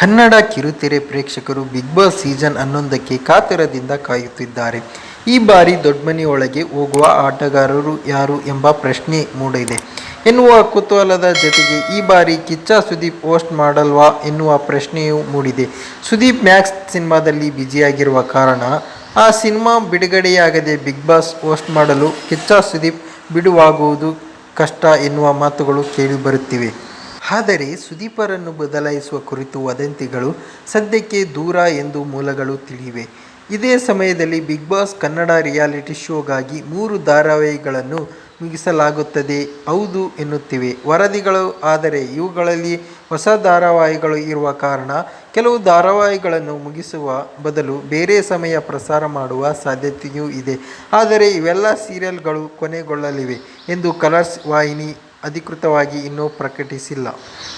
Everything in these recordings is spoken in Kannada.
ಕನ್ನಡ ಕಿರುತೆರೆ ಪ್ರೇಕ್ಷಕರು ಬಿಗ್ ಬಾಸ್ ಸೀಸನ್ ಹನ್ನೊಂದಕ್ಕೆ ಕಾತರದಿಂದ ಕಾಯುತ್ತಿದ್ದಾರೆ. ಈ ಬಾರಿ ದೊಡ್ಡಮನೆಯೊಳಗೆ ಹೋಗುವ ಆಟಗಾರರು ಯಾರು ಎಂಬ ಪ್ರಶ್ನೆ ಮೂಡಿದೆ. ಎನ್ನುವ ಕುತೂಹಲದ ಜೊತೆಗೆ ಈ ಬಾರಿ ಕಿಚ್ಚ ಸುದೀಪ್ ಪೋಸ್ಟ್ ಮಾಡಲ್ವಾ ಎನ್ನುವ ಪ್ರಶ್ನೆಯೂ ಮೂಡಿದೆ. ಸುದೀಪ್ ಮ್ಯಾಕ್ಸ್ ಸಿನಿಮಾದಲ್ಲಿ ಬ್ಯುಸಿಯಾಗಿರುವ ಕಾರಣ ಆ ಸಿನಿಮಾ ಬಿಡುಗಡೆಯಾಗದೆ ಬಿಗ್ ಬಾಸ್ ಪೋಸ್ಟ್ ಮಾಡಲು ಕಿಚ್ಚ ಸುದೀಪ್ ಬಿಡುವಾಗುವುದು ಕಷ್ಟ ಎನ್ನುವ ಮಾತುಗಳು ಕೇಳಿಬರುತ್ತಿವೆ. ಆದರೆ ಸುದೀಪರನ್ನು ಬದಲಾಯಿಸುವ ಕುರಿತು ವದಂತಿಗಳು ಸದ್ಯಕ್ಕೆ ದೂರ ಎಂದು ಮೂಲಗಳು ತಿಳಿವೆ. ಇದೇ ಸಮಯದಲ್ಲಿ ಬಿಗ್ ಬಾಸ್ ಕನ್ನಡ ರಿಯಾಲಿಟಿ ಶೋಗಾಗಿ ಮೂರು ಧಾರಾವಾಹಿಗಳನ್ನು ಮುಗಿಸಲಾಗುತ್ತದೆ. ಹೌದು ಎನ್ನುತ್ತಿವೆ. ವರದಿಗಳು, ಆದರೆ ಇವುಗಳಲ್ಲಿ ಹೊಸ ಧಾರಾವಾಹಿಗಳು ಇರುವ ಕಾರಣ ಕೆಲವು ಧಾರಾವಾಹಿಗಳನ್ನು ಮುಗಿಸುವ ಬದಲು ಬೇರೆ ಸಮಯ ಪ್ರಸಾರ ಮಾಡುವ ಸಾಧ್ಯತೆಯೂ ಇದೆ. ಆದರೆ ಇವೆಲ್ಲ ಸೀರಿಯಲ್ಗಳು ಕೊನೆಗೊಳ್ಳಲಿವೆ ಎಂದು ಕಲರ್ಸ್ ವಾಹಿನಿ ಅಧಿಕೃತವಾಗಿ ಇನ್ನೂ ಪ್ರಕಟಿಸಿಲ್ಲ.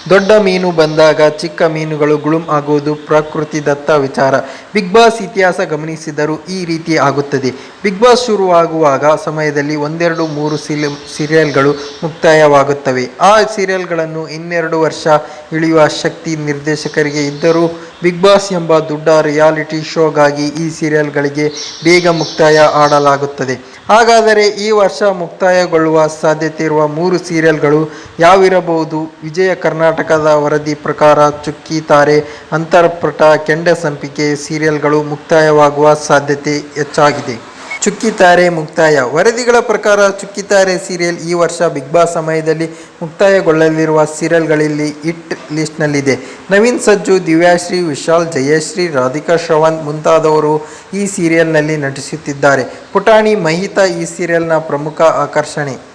ದೊಡ್ಡ ಮೀನು ಬಂದಾಗ ಚಿಕ್ಕ ಮೀನುಗಳು ಗುಳುಂ ಆಗುವುದು ಪ್ರಕೃತಿದತ್ತ ವಿಚಾರ. ಬಿಗ್ ಬಾಸ್ ಇತಿಹಾಸ ಗಮನಿಸಿದರೂ ಈ ರೀತಿ ಆಗುತ್ತದೆ. ಬಿಗ್ ಬಾಸ್ ಶುರುವಾಗುವಾಗ ಸಮಯದಲ್ಲಿ ಒಂದೆರಡು ಮೂರು ಸಿಲಿ ಸೀರಿಯಲ್ಗಳು ಮುಕ್ತಾಯವಾಗುತ್ತವೆ. ಆ ಸೀರಿಯಲ್ಗಳನ್ನು ಇನ್ನೆರಡು ವರ್ಷ ಇಳಿಯುವ ಶಕ್ತಿ ನಿರ್ದೇಶಕರಿಗೆ ಇದ್ದರೂ ಬಿಗ್ ಬಾಸ್ ಎಂಬ ದೊಡ್ಡ ರಿಯಾಲಿಟಿ ಶೋಗಾಗಿ ಈ ಸೀರಿಯಲ್ಗಳಿಗೆ ಬೇಗ ಮುಕ್ತಾಯ ಆಡಲಾಗುತ್ತದೆ. ಹಾಗಾದರೆ ಈ ವರ್ಷ ಮುಕ್ತಾಯಗೊಳ್ಳುವ ಸಾಧ್ಯತೆ ಇರುವ ಮೂರು ಸೀರಿಯಲ್ಗಳು ಯಾವಿರಬಹುದು? ವಿಜಯ ಕರ್ನಾಟಕದ ವರದಿ ಪ್ರಕಾರ ಚುಕ್ಕಿ ತಾರೆ ಅಂತರ್ಪಟ ಕೆಂಡ ಸಂಪಿಕೆ ಸೀರಿಯಲ್ಗಳು ಮುಕ್ತಾಯವಾಗುವ ಸಾಧ್ಯತೆ ಹೆಚ್ಚಾಗಿದೆ. ಚುಕ್ಕಿತಾರೆ ಮುಕ್ತಾಯ. ವರದಿಗಳ ಪ್ರಕಾರ ಚುಕ್ಕಿತಾರೆ ಸೀರಿಯಲ್ ಈ ವರ್ಷ ಬಿಗ್ ಬಾಸ್ ಸಮಯದಲ್ಲಿ ಮುಕ್ತಾಯಗೊಳ್ಳಲಿರುವ ಸೀರಿಯಲ್ಗಳಲ್ಲಿ ಹಿಟ್ ಲಿಸ್ಟ್ನಲ್ಲಿದೆ. ನವೀನ್ ಸಜ್ಜು, ದಿವ್ಯಾಶ್ರೀ, ವಿಶಾಲ್, ಜಯಶ್ರೀ, ರಾಧಿಕಾ ಶ್ರವಣ್ ಮುಂತಾದವರು ಈ ಸೀರಿಯಲ್ನಲ್ಲಿ ನಟಿಸುತ್ತಿದ್ದಾರೆ. ಪುಟಾಣಿ, ಮಹಿತಾ ಈ ಸೀರಿಯಲ್ನ ಪ್ರಮುಖ ಆಕರ್ಷಣೆ.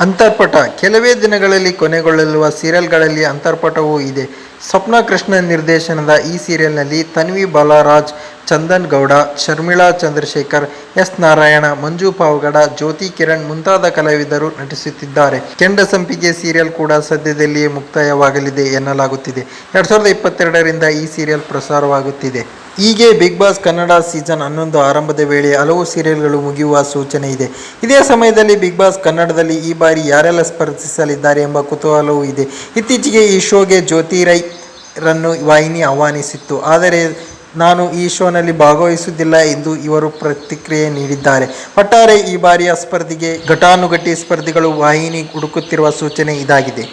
ಅಂತರ್ಪಟ. ಕೆಲವೇ ದಿನಗಳಲ್ಲಿ ಕೊನೆಗೊಳ್ಳಲಿರುವ ಸೀರಿಯಲ್ಗಳಲ್ಲಿ ಅಂತರ್ಪಟವೂ ಇದೆ. ಸ್ವಪ್ನ ಕೃಷ್ಣ ನಿರ್ದೇಶನದ ಈ ಸೀರಿಯಲ್ನಲ್ಲಿ ತನ್ವಿ ಬಾಲರಾಜ್, ಚಂದನ್ ಗೌಡ, ಶರ್ಮಿಳಾ ಚಂದ್ರಶೇಖರ್, ಎಸ್ ನಾರಾಯಣ, ಮಂಜು ಪಾವಗಡ, ಜ್ಯೋತಿ ಕಿರಣ್ ಮುಂತಾದ ಕಲಾವಿದರು ನಟಿಸುತ್ತಿದ್ದಾರೆ. ಕೆಂಡ ಸಂಪಿಗೆ ಸೀರಿಯಲ್ ಕೂಡ ಸದ್ಯದಲ್ಲಿಯೇ ಮುಕ್ತಾಯವಾಗಲಿದೆ ಎನ್ನಲಾಗುತ್ತಿದೆ. ಎರಡು ಸಾವಿರದ ಇಪ್ಪತ್ತೆರಡರಿಂದ ಈ ಸೀರಿಯಲ್ ಪ್ರಸಾರವಾಗುತ್ತಿದೆ. ಹೀಗೆ ಬಿಗ್ ಬಾಸ್ ಕನ್ನಡ ಸೀಸನ್ ಹನ್ನೊಂದು ಆರಂಭದ ವೇಳೆ ಹಲವು ಸೀರಿಯಲ್ಗಳು ಮುಗಿಯುವ ಸೂಚನೆ ಇದೆ. ಇದೇ ಸಮಯದಲ್ಲಿ ಬಿಗ್ ಬಾಸ್ ಕನ್ನಡದಲ್ಲಿ ಈ ಬಾರಿ ಯಾರೆಲ್ಲ ಸ್ಪರ್ಧಿಸಲಿದ್ದಾರೆ ಎಂಬ ಕುತೂಹಲವೂ ಇದೆ. ಇತ್ತೀಚೆಗೆ ಈ ಶೋಗೆ ಜ್ಯೋತಿ ರೈ ರನ್ನು ವಾಹಿನಿ ಆಹ್ವಾನಿಸಿತ್ತು. ಆದರೆ ನಾನು ಈ ಶೋನಲ್ಲಿ ಭಾಗವಹಿಸುವುದಿಲ್ಲ ಎಂದು ಇವರು ಪ್ರತಿಕ್ರಿಯೆ ನೀಡಿದ್ದಾರೆ. ಒಟ್ಟಾರೆ ಈ ಬಾರಿಯ ಸ್ಪರ್ಧಿಗೆ ಘಟಾನುಘಟಿ ಸ್ಪರ್ಧಿಗಳು ವಾಹಿನಿ ಹುಡುಕುತ್ತಿರುವ ಸೂಚನೆ ಇದಾಗಿದೆ.